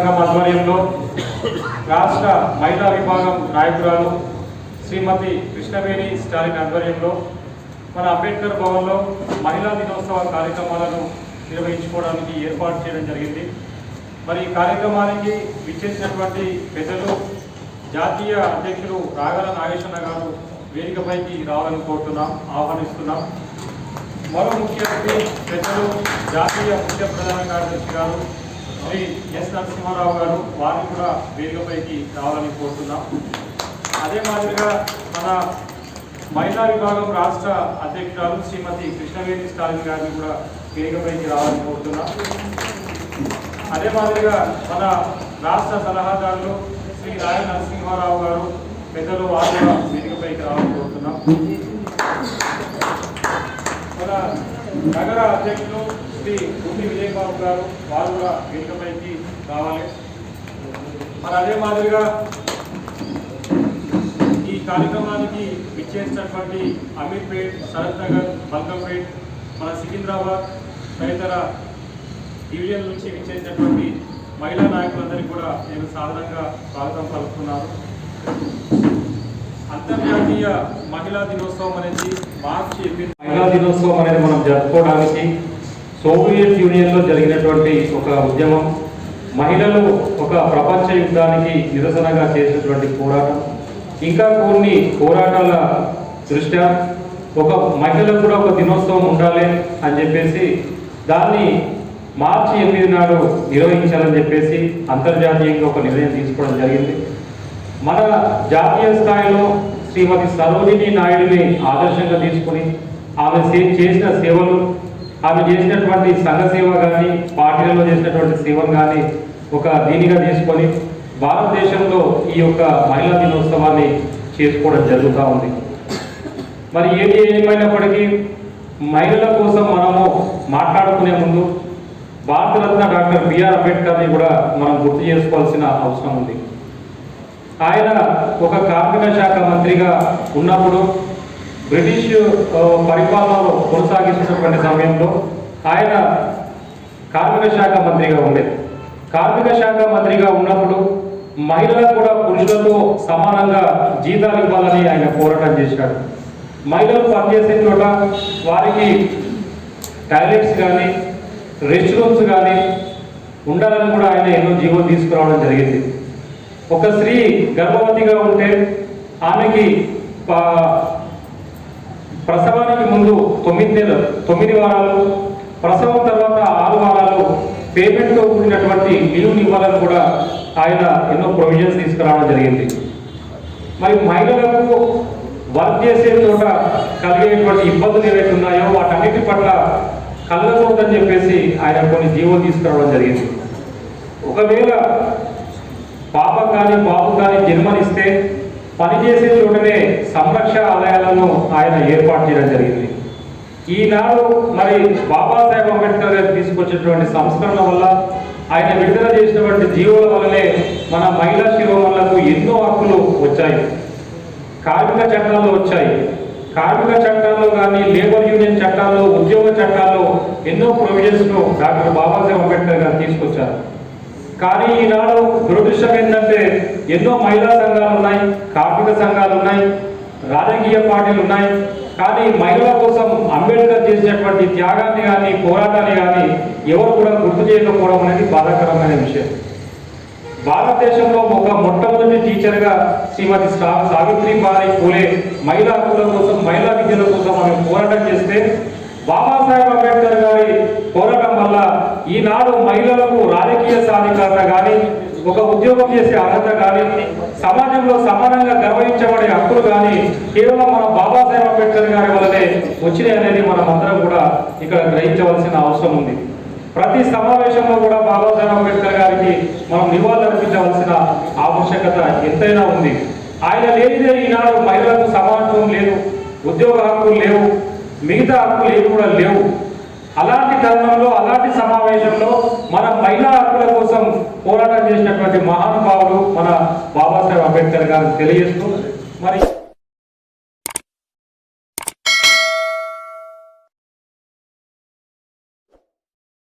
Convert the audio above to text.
సంఘం ఆధ్వర్యంలో రాష్ట్ర మహిళా విభాగం నాయకురాలు శ్రీమతి కృష్ణవేణి స్టాలిన్ ఆధ్వర్యంలో మన అంబేద్కర్ భవన్లో మహిళా దినోత్సవ కార్యక్రమాలను నిర్వహించుకోవడానికి ఏర్పాటు చేయడం జరిగింది. మరి ఈ కార్యక్రమానికి విచ్చేసినటువంటి పెద్దలు జాతీయ అధ్యక్షులు రాగల నాగేశ్వర గారు వేదికపైకి రావాలని కోరుతున్నాం ఆహ్వానిస్తున్నాం. మరో ముఖ్య అతిథి పెద్దలు జాతీయ ముఖ్య ప్రధాన కార్యదర్శి గారు శ్రీ ఎస్ నరసింహారావు గారు వారిని కూడా వేదికపైకి రావాలని కోరుతున్నాం. అదే మాదిరిగా మన మహిళా విభాగం రాష్ట్ర అధ్యక్షురాలు శ్రీమతి కృష్ణవేణి స్టాలిన్ గారిని కూడా వేదికపైకి రావాలని కోరుతున్నాం. అదే మాదిరిగా మన రాష్ట్ర సలహాదారులు శ్రీ రాయ నరసింహారావు గారు పెద్దలు వారు కూడా వేదికపైకి రావాలని కోరుతున్నాం. మన నగర అధ్యక్షులు శ్రీ గుండి విజయబాబు గారు వారు కూడా వేదికపైకి రావాలి మరి అదే మాదిరిగా ఈ కార్యక్రమానికి విచ్చేసినటువంటి అమీర్పేట్ శరత్ నగర్ బల్కంపేట్ మన సికింద్రాబాద్ తదితర డివిజన్ నుంచి విచ్చేసినటువంటి మహిళా నాయకులందరికీ కూడా నేను సాధారణంగా స్వాగతం పలుకుతున్నాను. అంతర్జాతీయ మహిళా దినోత్సవం అనేది మార్చి ఎనిమిది మహిళా దినోత్సవం అనేది మనం జరుపుకోవడానికి సోవియట్ యూనియన్లో జరిగినటువంటి ఒక ఉద్యమం మహిళలు ఒక ప్రపంచ యుద్ధానికి నిరసనగా చేసినటువంటి పోరాటం ఇంకా కొన్ని పోరాటాల దృష్ట్యా ఒక మహిళలకు కూడా ఒక దినోత్సవం ఉండాలి అని చెప్పేసి దాన్ని మార్చి ఎనిమిది నాడు నిర్వహించాలని చెప్పేసి అంతర్జాతీయంగా ఒక నిర్ణయం తీసుకోవడం జరిగింది. మన జాతీయ స్థాయిలో శ్రీమతి సరోజిని నాయుడిని ఆదర్శంగా తీసుకుని ఆమె చేసిన సేవలు ఆమె చేసినటువంటి సంఘ సేవ కానీ పార్టీలలో చేసినటువంటి సేవలు కానీ ఒక దీనిగా తీసుకొని భారతదేశంలో ఈ యొక్క మహిళా దినోత్సవాన్ని చేసుకోవడం జరుగుతూ ఉంది. మరి ఏది ఏమైనప్పటికీ మహిళల కోసం మనము మాట్లాడుకునే ముందు భారతరత్న డాక్టర్ బిఆర్ అంబేద్కర్ని కూడా మనం గుర్తు చేసుకోవాల్సిన అవసరం ఉంది. ఆయన ఒక కార్మిక శాఖ మంత్రిగా ఉన్నప్పుడు బ్రిటిష్ పరిపాలనలో కొనసాగిస్తున్నటువంటి సమయంలో ఆయన కార్మిక శాఖ మంత్రిగా ఉండేది. కార్మిక శాఖ మంత్రిగా ఉన్నప్పుడు మహిళలకు కూడా పురుషులతో సమానంగా జీతాలు ఇవ్వాలని ఆయన పోరాటం చేశాడు. మహిళలు పనిచేసే చోట వారికి టాయిలెట్స్ కానీ రెస్ట్ రూమ్స్ కానీ ఉండాలని కూడా ఆయన ఎన్నో జీవో తీసుకురావడం జరిగింది. ఒక స్త్రీ గర్భవతిగా ఉంటే ఆమెకి ప్రసవానికి ముందు తొమ్మిది నెలలు తొమ్మిది వారాలు ప్రసవం తర్వాత ఆరు వారాలు పేమెంట్తో కూడినటువంటి లీవ్ని ఇవ్వాలని కూడా ఆయన ఎన్నో ప్రొవిజన్స్ తీసుకురావడం జరిగింది. మరి మహిళలకు వర్క్ చేసే చోట కలిగేటువంటి ఇబ్బందులు ఏవైతే ఉన్నాయో వాటన్నిటి పట్ల కలగకూడదని చెప్పేసి ఆయన కొన్ని జీవోలు తీసుకురావడం జరిగింది. ఒకవేళ పాప కానీ బాబు కానీ జన్మనిస్తే పనిచేసే చోటనే సంరక్ష ఆలయాలను ఆయన ఏర్పాటు చేయడం జరిగింది. ఈనాడు మరి బాబాసాహెబ్ అంబేద్కర్ గారు తీసుకొచ్చినటువంటి సంస్కరణ వల్ల ఆయన విడుదల చేసినటువంటి జీవోల వల్లనే మన మహిళా శిరోమణులకు ఎన్నో హక్కులు వచ్చాయి. కార్మిక చట్టాలు వచ్చాయి. కార్మిక చట్టాల్లో కానీ లేబర్ యూనియన్ చట్టాల్లో ఉద్యోగ చట్టాల్లో ఎన్నో ప్రొవిజన్స్ను డాక్టర్ బాబాసాహెబ్ అంబేద్కర్ గారు తీసుకొచ్చారు. కానీ ఈనాడు దురదృష్టం ఏంటంటే ఎన్నో మహిళా సంఘాలు ఉన్నాయి కార్మిక సంఘాలు ఉన్నాయి రాజకీయ పార్టీలు ఉన్నాయి. కానీ మహిళల కోసం అంబేద్కర్ చేసినటువంటి త్యాగాన్ని కానీ పోరాటాన్ని కానీ ఎవరు కూడా గుర్తు చేయకపోవడం అనేది బాధాకరమైన విషయం. భారతదేశంలో ఒక మొట్టమొదటి టీచర్గా శ్రీమతి సా- సావిత్రిబాయి పూలే మహిళా హక్కుల కోసం మహిళా విద్యల కోసం ఆమె పోరాటం చేస్తే బాబాసాహెబ్ అంబేద్కర్ గారు ఈనాడు మహిళలకు రాజకీయ సాధికారత కానీ ఒక ఉద్యోగం చేసే అర్హత కానీ సమాజంలో సమానంగా గర్వహించబడే హక్కులు కానీ కేవలం మన బాబాసాహెబ్ అంబేద్కర్ గారి వల్లనే వచ్చినాయి అనేది మనం అందరం కూడా ఇక్కడ గ్రహించవలసిన అవసరం ఉంది. ప్రతి సమావేశంలో కూడా బాబాసాహెబ్ అంబేద్కర్ గారికి మనం నివాళులర్పించవలసిన ఆవశ్యకత ఎంతైనా ఉంది. ఆయన లేనిదే ఈనాడు మహిళలకు సమానత్వం లేదు ఉద్యోగ హక్కులు లేవు మిగతా హక్కులు ఏవి కూడా లేవు. అలాంటి తరుణంలో అలాంటి సమావేశంలో మన మహిళా హక్కుల కోసం పోరాటం చేసినటువంటి మహానుభావులు మన బాబాసాహెబ్ అంబేద్కర్ గారు తెలియజేస్తూ మరి